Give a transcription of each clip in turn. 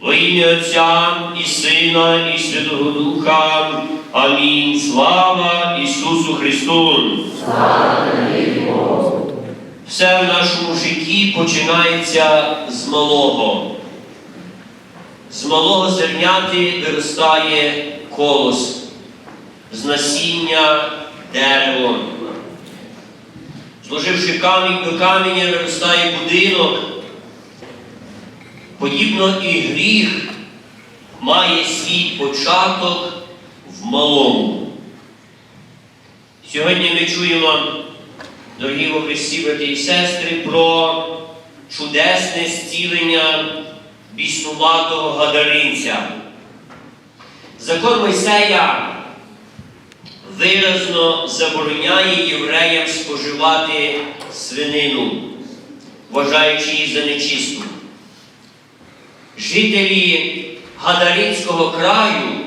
Во ім'я Отця і Сина, і Святого Духа. Амінь. Слава Ісусу Христу! Все в нашому житті починається з малого. З малого зерняти виростає колос, з насіння дерево. Зложивши камінь до каменя, виростає будинок. Подібно і гріх має свій початок в малому. Сьогодні ми чуємо, дорогі во Христі, брати і сестри, про чудесне зцілення біснуватого гадаринця. Закон Мойсея виразно забороняє євреям споживати свинину, вважаючи її за нечисту. Жителі Гадаринського краю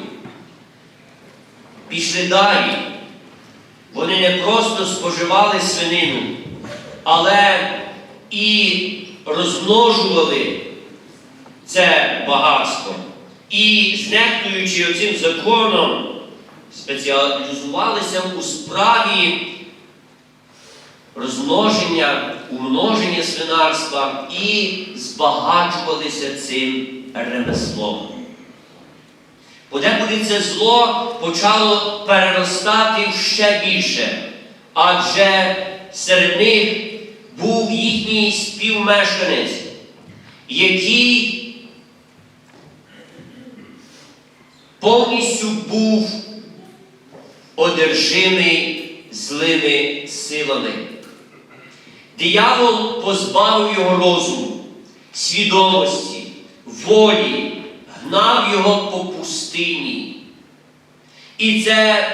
пішли далі. Вони не просто споживали свинину, але і розмножували це багатство. І, знехтуючи оцим законом, спеціалізувалися у справі розмноження, умноження свинарства і збагачувалися цим ремеслом. Подекуди це зло почало переростати ще більше, адже серед них був їхній співмешканець, який повністю був одержимий злими силами. Диявол позбавив його розуму, свідомості, волі, гнав його по пустині. І це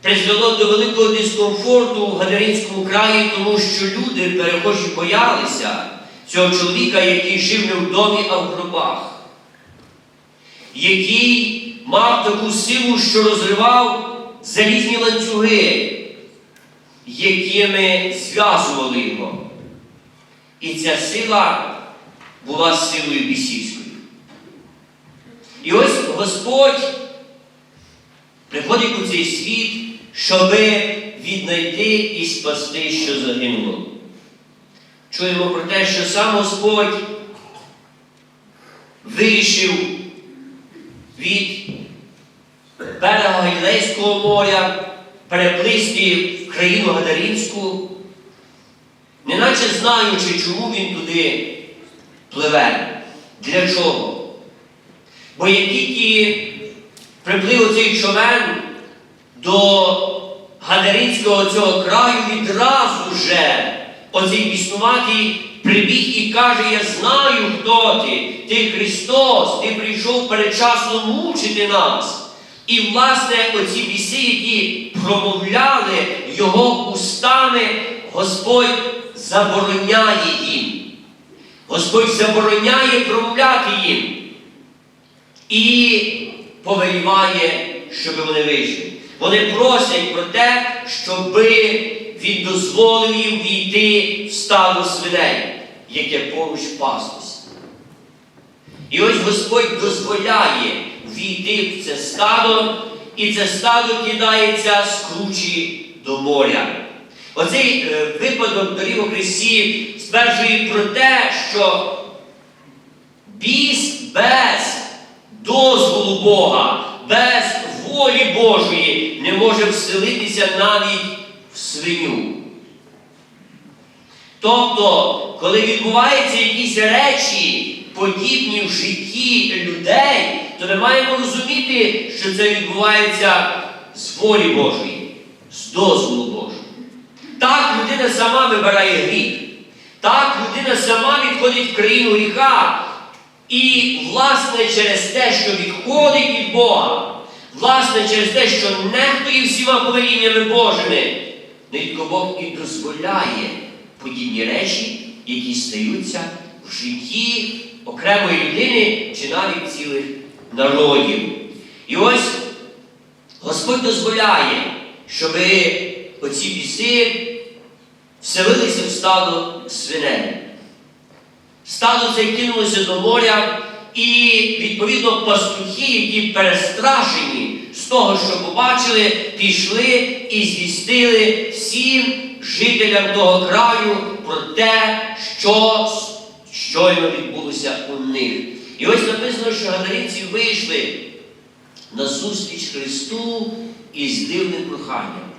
призвело до великого дискомфорту в Гадаринському краї, тому що люди, перехожі, боялися цього чоловіка, який жив не в домі, а в гробах, який мав таку силу, що розривав залізні ланцюги, якими зв'язували його. І ця сила була силою бісівською. І ось Господь приходить у цей світ, щоби віднайти і спасти, що загинуло. Чуємо про те, що сам Господь вирішив від берега Галілейського моря переплисти країну Гадаринську, неначе знаючи, чому він туди пливе, для чого. Бо як тільки приплив оцей човен до Гадаринського цього краю, відразу же оцей біснуватий прибіг і каже, я знаю, хто ти, ти Христос, ти прийшов передчасно мучити нас. І, власне, оці біси, які промовляли його устами, Господь забороняє їм. Господь забороняє промовляти їм. І повеліває, щоб вони вийшли. Вони просять про те, щоб він дозволив їм війти в стадо свиней, яке поруч паслося. І ось Господь дозволяє війти в це стадо, і це стадо кидається з кручі до моря. Оцей е, випадок доріг у Христі стверджує про те, що біс без дозволу Бога, без волі Божої не може вселитися навіть в свиню. Тобто, коли відбуваються якісь речі, подібні в житті людей, то ми маємо розуміти, що це відбувається з волі Божої, з дозволу Божого. Так людина сама вибирає гріх. Так людина сама відходить в країну гріха. І, власне, через те, що відходить від Бога, власне, через те, що нехтує всіма повеліннями Божими, нитко Бог і дозволяє подібні речі, які стаються в житті окремої людини чи навіть цілих народів. І ось Господь дозволяє, щоб оці біси вселилися в стадо свиней. Стадо це кинулося до моря, і відповідно пастухи, які перестрашені з того, що побачили, пішли і звістили всім жителям того краю про те, що щойно відбулося у них. І ось написано, що гадаринці вийшли на зустріч Христу із дивним проханням.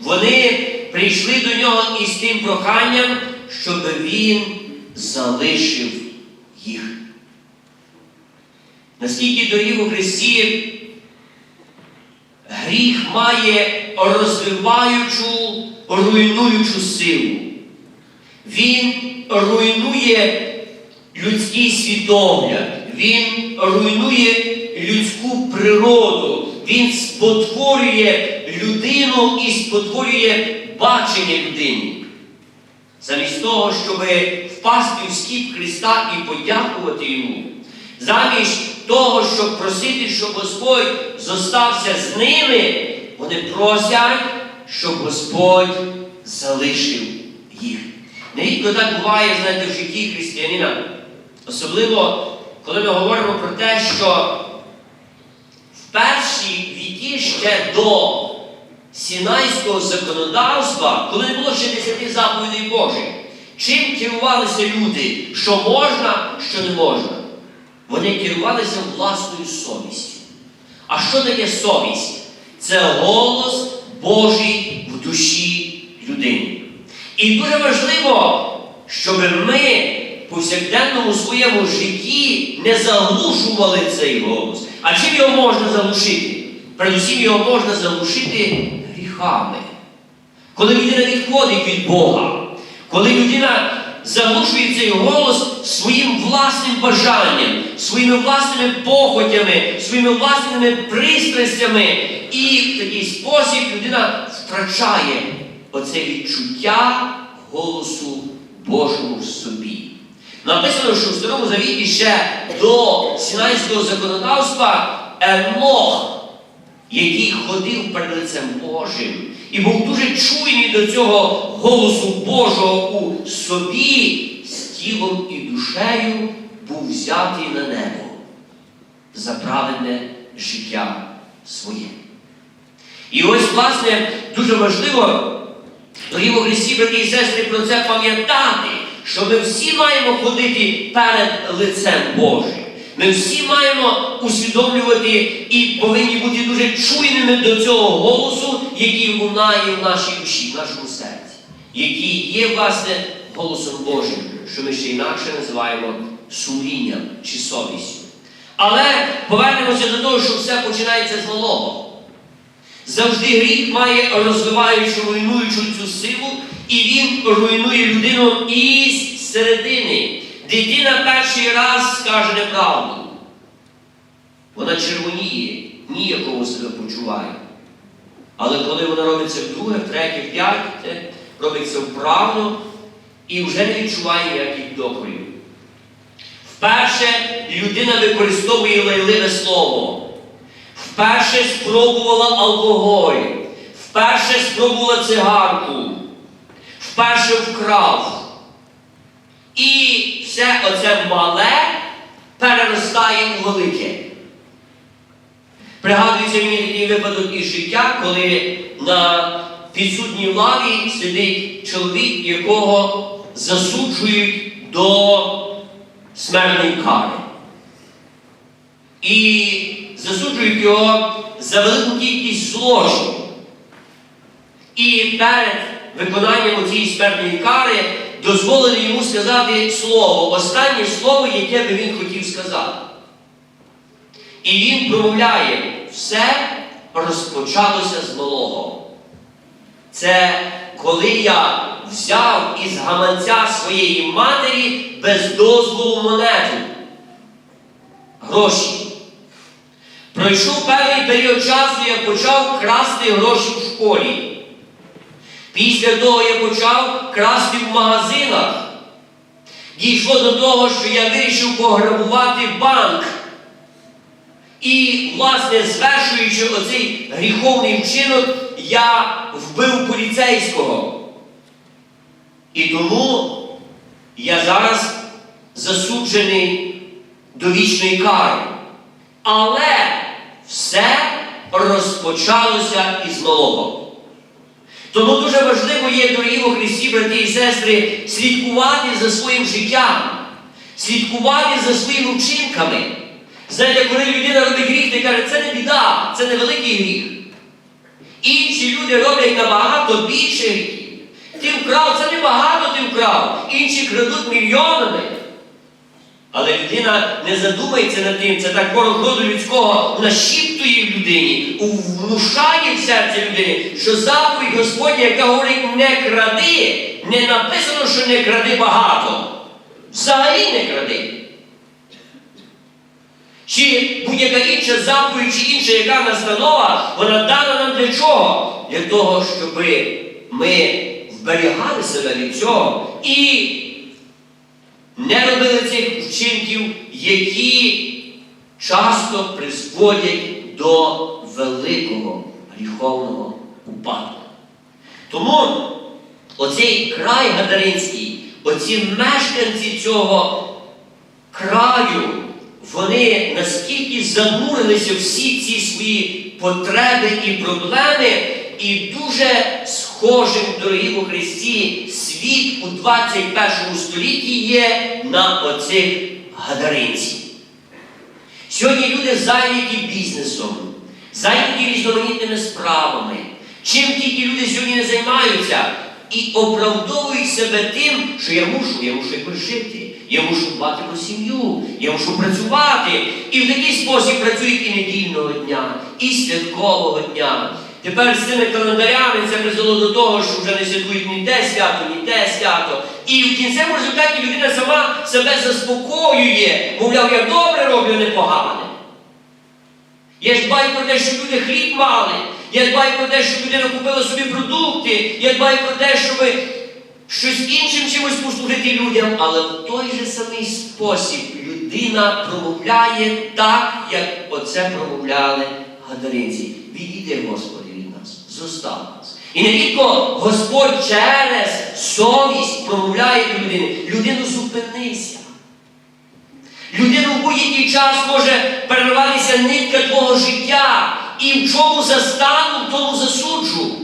Вони прийшли до нього із тим проханням, щоб він залишив їх. Наскільки доріг у Христі гріх має розвиваючу, руйнуючу силу. Він руйнує людський світогляд, він руйнує людську природу, він спотворює людину і спотворює бачення людини. Замість того, щоб впасти в скіп Христа і подякувати йому, замість того, щоб просити, щоб Господь зостався з ними, вони просять, щоб Господь залишив їх. Нерідко так буває, знаєте, в житті християнина. Особливо, коли ми говоримо про те, що в перші віки ще до Сінайського законодавства, коли не було ще десяти заповідей Божих, чим керувалися люди, що можна, що не можна? Вони керувалися власною совістю. А що таке совість? Це голос Божий в душі людини. І дуже важливо, щоб ми повсякденному своєму житті не заглушували цей голос. А чим його можна заглушити? Передусім його можна заглушити гріхами. Коли людина відходить від Бога, коли людина заглушує цей голос своїм власним бажанням, своїми власними похотями, своїми власними пристрастями, і в такий спосіб людина втрачає оце відчуття голосу Божому в собі. Написано, що в Старому Завіті ще до Сінайського законодавства Енох, який ходив перед лицем Божим і був дуже чуйний до цього голосу Божого у собі, з тілом і душею був взятий на небо за праведне життя своє. І ось, власне, дуже важливо, дорогі Христі, брати і сестри, про це пам'ятати, що ми всі маємо ходити перед лицем Божим. Ми всі маємо усвідомлювати і повинні бути дуже чуйними до цього голосу, який лунає в нашій душі, в нашому серці, який є, власне, голосом Божим, що ми ще інакше називаємо сумлінням чи совістю. Але повернемося до того, що все починається з малого. Завжди гріх має розвиваючу, руйнуючу цю силу, і він руйнує людину із середини. Дитина перший раз скаже неправду. Вона червоніє, ніякого себе почуває. Але коли вона робиться вдруге, втретє, п'яте, робиться вправно і вже не відчуває ніяких докорів. Вперше людина використовує лайливе слово. Вперше спробувала алкоголь, вперше спробувала цигарку, вперше вкрав. І все оце мале переростає у велике. Пригадується мені такий випадок із життя, коли на підсудній лаві сидить чоловік, якого засуджують до смертної кари. І засуджують його за велику кількість злочинів. І перед виконанням цієї смертної кари дозволили йому сказати слово, останнє слово, яке би він хотів сказати. І він промовляє, все розпочалося з малого. Це коли я взяв із гаманця своєї матері без дозволу монету. Гроші. Пройшов певний період часу, я почав красти гроші в школі. Після того я почав красти в магазинах. Дійшло до того, що я вирішив пограбувати банк. І, власне, звершуючи оцей гріховний вчинок, я вбив поліцейського. І тому я зараз засуджений до вічної кари. Але все розпочалося із малого. Тому дуже важливо є, дорогі у Христі, брати і сестри, слідкувати за своїм життям, слідкувати за своїми вчинками. Знаєте, коли людина робить гріх, ти каже, це не біда, це не великий гріх. Інші люди роблять набагато більше гріхів. Ти вкрав, це не багато ти вкрав. Інші крадуть мільйонами. Але людина не задумається над тим, це так ворог роду людського нашіптує в людині, внушає в серце людини, що заповідь Господня, яка говорить не кради, не написано, що не кради багато. Взагалі не кради. Чи будь-яка інша заповідь, чи інша яка настанова, вона дана нам для чого? Для того, щоб ми вберігали себе від цього і не робили цих вчинків, які часто призводять до великого гріховного упадку. Тому оцей край Гадаринський, оці мешканці цього краю, вони наскільки занурилися всі ці свої потреби і проблеми, і дуже схожим, дорогі у Христі, світ у 21 столітті є на оцих гадаринців. Сьогодні люди зайняті бізнесом, зайняті різноманітними справами. Чим тільки люди сьогодні не займаються і оправдовують себе тим, що я мушу, я мушу якось жити, я мушу дбати про сім'ю, я мушу працювати. І в такий спосіб працюють і недільного дня, і святкового дня. Тепер з цими календарями це призвело до того, що вже не святкують ні те свято, ні те свято. І в кінцевому результаті людина сама себе заспокоює, мовляв, я добре роблю, не погане. Я дбаю про те, щоб люди хліб мали. Я дбаю про те, щоб людина купила собі продукти. Я дбаю про те, щоб щось іншим чимось послужити людям. Але в той же самий спосіб людина промовляє так, як оце промовляли гадаринці. Відійди, Господи, нас. І не тільки Господь через совість промовляє до людини. Людину зупинися. Людину в будь-який час може перерватися нитка твого життя. І в чому застану, в тому засуджу.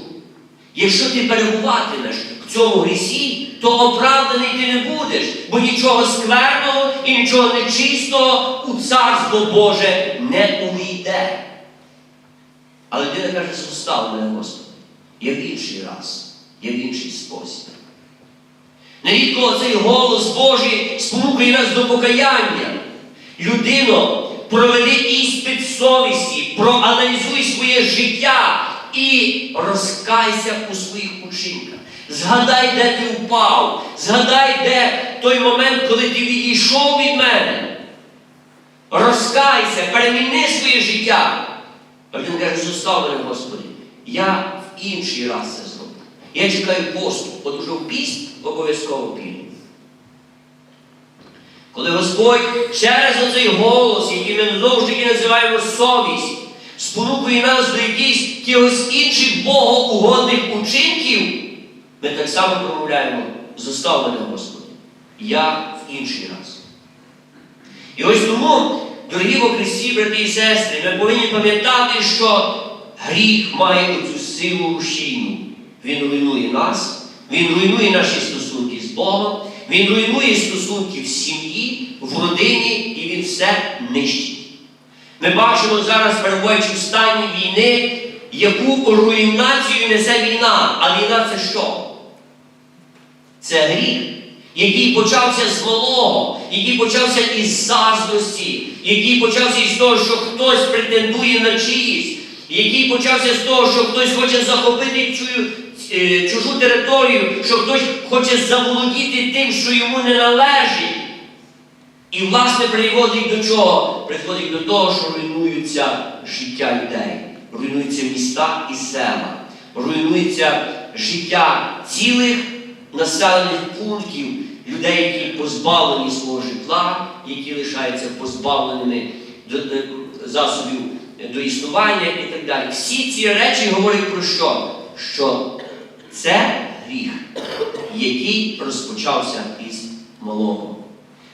Якщо ти перебуватимеш в цьому грісі, то оправданий ти не будеш, бо нічого скверного і нічого нечистого у царство Боже не увійде. Але людина каже, зостав мене, Господи, я в інший раз, я в інший спосіб. Нерідко цей голос Божий спонукує нас до покаяння. Людино, проведи іспит совісті, проаналізуй своє життя і розкайся у своїх учинках. Згадай, де ти впав, згадай, де той момент, коли ти відійшов від мене. Розкайся, переміни своє життя. А він каже, зостав мене, Господи, я в інший раз це зроблю. Я чекаю посту, от уже в піст обов'язково піду. Коли Господь через оцей голос, який ми таки називаємо совість, спонукує нас до якихось інших богоугодних учинків, ми так само промовляємо, зостав Господи, я в інший раз. І ось тому, дорогі во Христі, брати і сестри, ми повинні пам'ятати, що гріх має оцю силу рушійну. Він руйнує нас, він руйнує наші стосунки з Богом, він руйнує стосунки в сім'ї, в родині, і він все нищить. Ми бачимо зараз, перебуваючи в стані війни, яку руйнацію несе війна. А війна це що? Це гріх, який почався з малого, який почався із заздрості, який почався із того, що хтось претендує на чиїсь, який почався з того, що хтось хоче захопити цю е, чужу територію, що хтось хоче заволодіти тим, що йому не належить. І, власне, приводить до чого? Приходить до того, що руйнуються життя людей, руйнуються міста і села, руйнується життя цілих населених пунктів, людей, які позбавлені свого житла, які лишаються позбавленими засобів до існування і так далі. Всі ці речі говорять про що? Що це гріх, який розпочався із малого.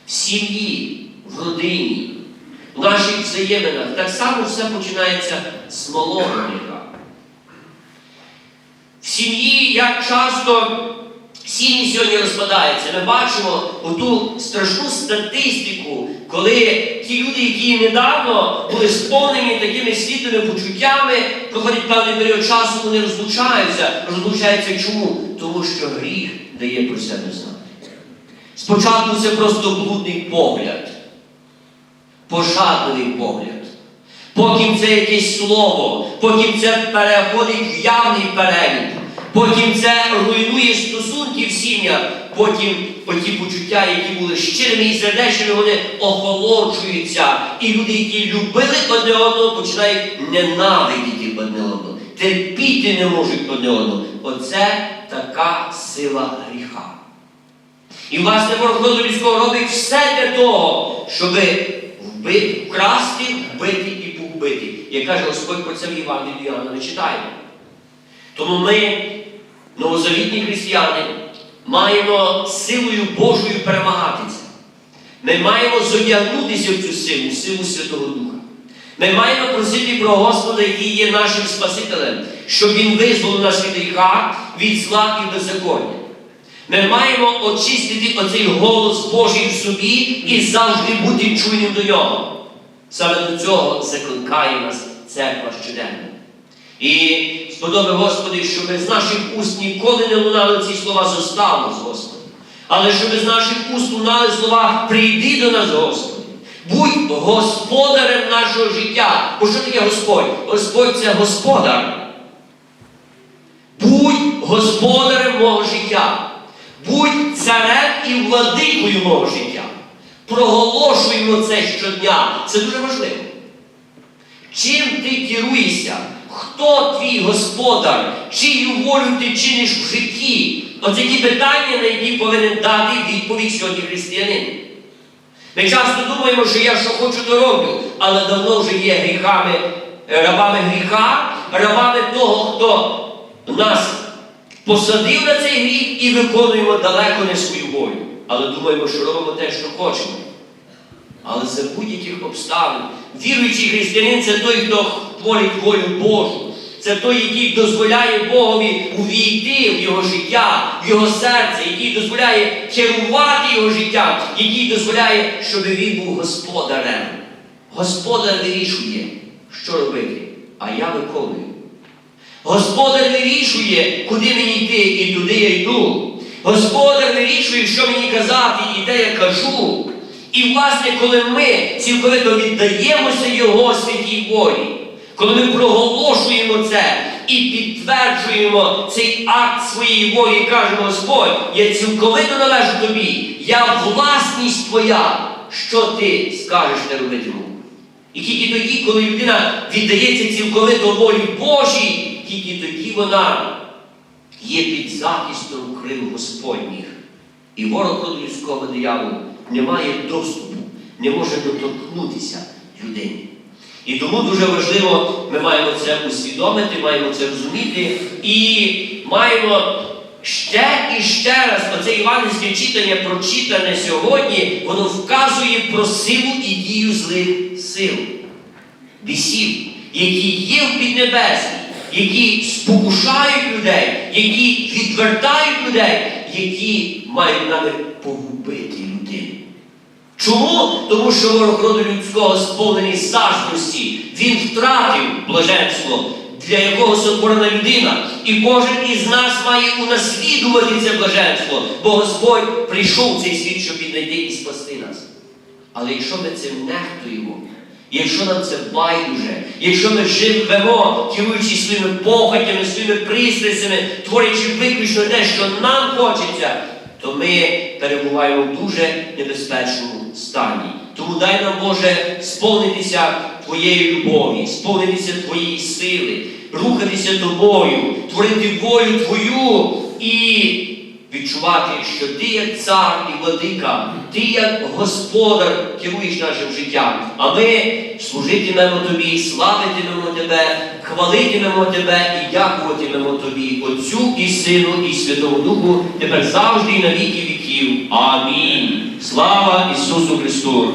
В сім'ї, в родині, в наших взаєминах, так само все починається з малого гріха. В сім'ї як часто сім'ї сьогодні розпадаються. Ми бачимо оту страшну статистику, коли ті люди, які недавно були сповнені такими світлими почуттями, проходить певний період часу, вони розлучаються. Розлучаються чому? Тому що гріх дає про себе знати. Спочатку це просто блудний погляд, пожадливий погляд. Потім це якесь слово, потім це переходить в явний перелік, потім це сім'ях, потім оті почуття, які були щирими і сердечними, вони охолоджуються. І люди, які любили одне одного, починають ненавидіти одне одного, терпіти не можуть одне одного. Оце така сила гріха. І власне ворог людського робить все для того, щоб вбити, вкрасти, вбити і погубити. Як каже Господь про це в Євангелії Іоанна, ми читаємо. Тому ми, новозавітні християни, маємо силою Божою перемагати це. Ми маємо зодягнутися в цю силу, силу Святого Духа. Ми маємо просити про Господа, який є нашим Спасителем, щоб Він визволив нас від гріха, від зла і беззаконня. Ми маємо очистити оцей голос Божий в собі і завжди бути чуйним до нього. Саме до цього закликає нас церква щоденно. І сподоби Господи, щоб з наших уст ніколи не лунали ці слова зоставу з Господом. Але щоб з наших уст лунали слова прийди до нас, Господи. Будь господарем нашого життя. Бо що таке Господь? Господь це господар. Будь господарем мого життя. Будь царем і владикою мого життя. Проголошуємо це щодня. Це дуже важливо. Чим ти керуєшся? Хто твій господар? Чию волю ти чиниш в житті? Оце ті питання, на які повинен дати відповідь сьогодні християнин. Ми часто думаємо, що я що хочу, то роблю, але давно вже є гріхами, е, рабами гріха, рабами того, хто нас посадив на цей гріх і виконуємо далеко не свою волю. Але думаємо, що робимо те, що хочемо. Але за будь-яких обставин. Віруючий християнин це той, хто творить волю Божу. Це той, який дозволяє Богові увійти в його життя, в його серце, який дозволяє керувати його життям, який дозволяє, щоб він був господарем. Господар вирішує, що робити, а я виконую. Господар вирішує, куди мені йти, і туди я йду. Господар вирішує, що мені казати, і де я кажу. І, власне, коли ми цілковито віддаємося Його святій волі, коли ми проголошуємо це і підтверджуємо цей акт своєї волі і кажемо, Господь, я цілковито належу тобі, я власність твоя, що ти скажеш не робитиму. І тільки тоді, коли людина віддається цілковито волі Божій, тільки тоді вона є під захистом крил Господніх. І ворог роду людського дияволу не має доступу, не може доторкнутися людині. І тому дуже важливо, ми маємо це усвідомити, маємо це розуміти і маємо ще і ще раз оце іванівське читання, прочитане сьогодні, воно вказує про силу і дію злих сил, бісів, які є в піднебесні, які спокушають людей, які відвертають людей, які мають намір погубити. Чому? Тому що ворог роду людського сповнений заздрості. Він втратив блаженство, для якого сотворена людина. І кожен із нас має унаслідувати це блаженство, бо Господь прийшов в цей світ, щоб віднайти і спасти нас. Але якщо ми цим нехтуємо, якщо нам це байдуже, якщо ми живемо, керуючись своїми похотями, своїми пристрастями, творячи виключно те, що нам хочеться, то ми перебуваємо в дуже небезпечному стані. Тому дай нам, Боже, сповнитися Твоєї любові, сповнитися Твоєї сили, рухатися тобою, творити волю Твою і відчувати, що ти як цар і владика, ти як господар керуєш нашим життям. А ми служитимемо тобі, славитимемо тебе, хвалитимемо тебе і дякуватимемо тобі, Отцю і Сину, і Святому Духу, тепер завжди і на віки віків. Амінь. Слава Ісусу Христу!